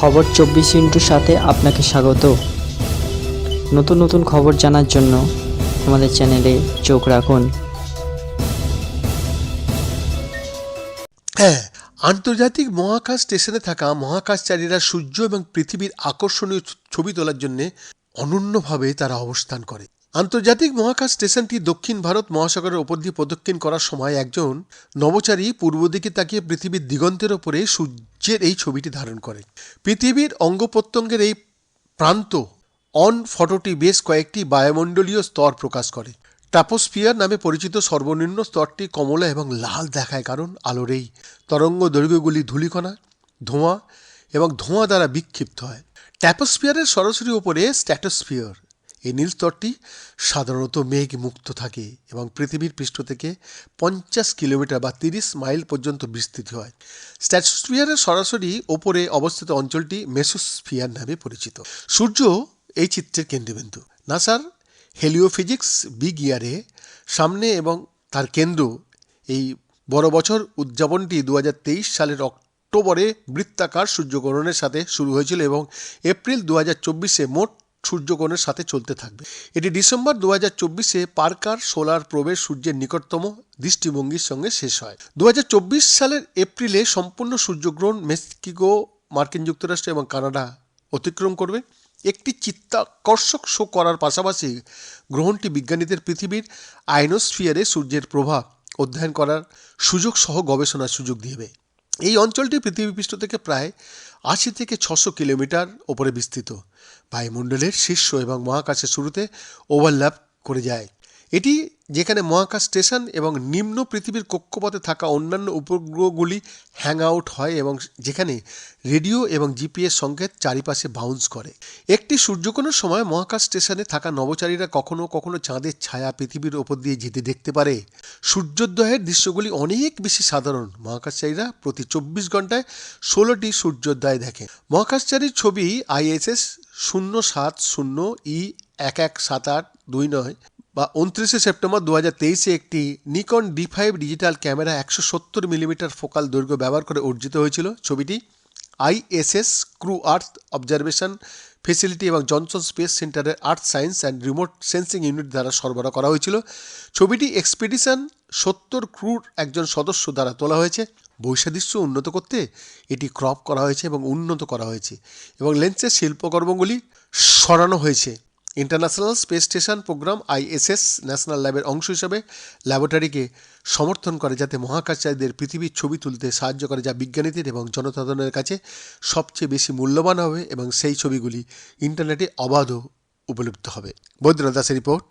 খবর চব্বিশ ইন্টুর সাথে আপনাকে স্বাগত। নতুন নতুন খবর জানার জন্য আমাদের চ্যানেলে চোখ রাখুন। হ্যাঁ আন্তর্জাতিক মহাকাশ স্টেশনে থাকা মহাকাশচারীরা সূর্য এবং পৃথিবীর আকর্ষণীয় ছবি তোলার জন্য অনন্যভাবে তারা অবস্থান করে। আন্তর্জাতিক মহাকাশ স্টেশনটি দক্ষিণ ভারত মহাসাগরের ওপর দিয়ে প্রদক্ষিণ করার সময় একজন নভোচারী পূর্ব দিকে তাকিয়ে পৃথিবীর দিগন্তের ওপরে সূর্যের এই ছবিটি ধারণ করে। পৃথিবীর অঙ্গ প্রত্যঙ্গের এই প্রান্ত অন ফটোটি বেশ কয়েকটি বায়ুমণ্ডলীয় স্তর প্রকাশ করে। ট্রাপোস্ফিয়ার নামে পরিচিত সর্বনিম্ন স্তরটি কমলা এবং লাল দেখায় কারণ আলোর এই তরঙ্গ দৈর্ঘ্যগুলি ধূলিকণা, ধোঁয়া এবং ধোঁয়া দ্বারা বিক্ষিপ্ত হয়। ট্যাপোস্ফিয়ারের সরাসরি ওপরে স্ট্যাটোস্ফিয়ার এই নীলস্তরটি সাধারণত মেঘ মুক্ত থাকে এবং পৃথিবীর পৃষ্ঠ থেকে পঞ্চাশ কিলোমিটার বা তিরিশ মাইল পর্যন্ত বিস্তৃত হয়। স্ট্যাটোস্ফিয়ারের সরাসরি ওপরে অবস্থিত অঞ্চলটি মেসোস্ফিয়ার নামে পরিচিত। সূর্য এই চিত্রের কেন্দ্রবিন্দু। নাসার হেলিওফিজিক্স বিগ ইয়ারে সামনে এবং তার কেন্দ্র এই বড় বছর উদযাপনটি দু হাজার তেইশ সালের অক্টোবরে বৃত্তাকার সূর্যগ্রহণের সাথে শুরু হয়েছিল এবং এপ্রিল দু মোট সূর্যগ্রহণের সাথে চলতে থাকবে। এটি ডিসেম্বর দু হাজার চব্বিশে পার্কার সোলার প্রবেশ সূর্যের নিকটতম দৃষ্টিভঙ্গির সঙ্গে শেষ হয়। দু হাজার চব্বিশ সালের এপ্রিলে সম্পূর্ণ সূর্যগ্রহণ মেক্সিকো, মার্কিন যুক্তরাষ্ট্র এবং কানাডা অতিক্রম করবে। একটি চিত্তাকর্ষক শো করার পাশাপাশি গ্রহণটি বিজ্ঞানীদের পৃথিবীর আইনোস্ফিয়ারে সূর্যের প্রভাব অধ্যয়ন করার সুযোগ সহ গবেষণার সুযোগ দিবে। এই অঞ্চলটি পৃথিবীপৃষ্ঠ থেকে প্রায় আশি থেকে ছশো কিলোমিটার ওপরে বিস্তৃত। বায়ুমণ্ডলের শীর্ষ এবং মহাকাশের শুরুতে ওভারল্যাপ করে যায়। এটি যেখানে মহাকাশ স্টেশন এবং নিম্ন পৃথিবীর কক্ষপথে থাকা অন্যান্য উপগ্রহগুলি হ্যাং আউট হয় এবং যেখানে রেডিও এবং জিপিএস সংকেত চারিপাশে বাউন্স করে। একটি সূর্যকোণের সময় মহাকাশ স্টেশনে থাকা নভোচারীরা কখনো কখনো চাঁদের ছায়া পৃথিবীর ওপর দিয়ে যেতে দেখতে পারে। সূর্যোদয়ের দৃশ্যগুলি অনেক বেশি সাধারণ। মহাকাশচারীরা প্রতি চব্বিশ ঘন্টায় ষোলোটি সূর্যোদয় দেখে। মহাকাশচারীর ছবি আইএসএস শূন্য সাত শূন্য ই এক এক সাত আট দুই নয় বা উনত্রিশে সেপ্টেম্বর দু তেইশে একটি Nikon D five digital camera একশো সত্তর মিলিমিটার ফোকাল দৈর্ঘ্য ব্যবহার করে অর্জিত হয়েছিল। ছবিটি ISS crew earth, observation facility এবং জনসন স্পেস সেন্টারের earth science and remote sensing unit দ্বারা সরবরাহ করা হয়েছিল। ছবিটি এক্সপিডিশন সত্তর ক্রুর একজন সদস্য দ্বারা তোলা হয়েছে। বৈসাদৃশ্য উন্নত করতে এটি ক্রপ করা হয়েছে এবং উন্নত করা হয়েছে এবং লেন্সের শিল্পকর্মগুলি সরানো হয়েছে। International space station programme ISS national ল্যাবের অংশ হিসাবে ল্যাবরেটরিকে সমর্থন করে যাতে মহাকাশচারীদের পৃথিবীর ছবি তুলতে সাহায্য করে যা বিজ্ঞানীদের এবং জনসাধারণের কাছে সবচেয়ে বেশি মূল্যবান হবে এবং সেই ছবিগুলি ইন্টারনেটে অবাধ উপলব্ধ হবে। বৈদ্যনাথ দাসের রিপোর্ট।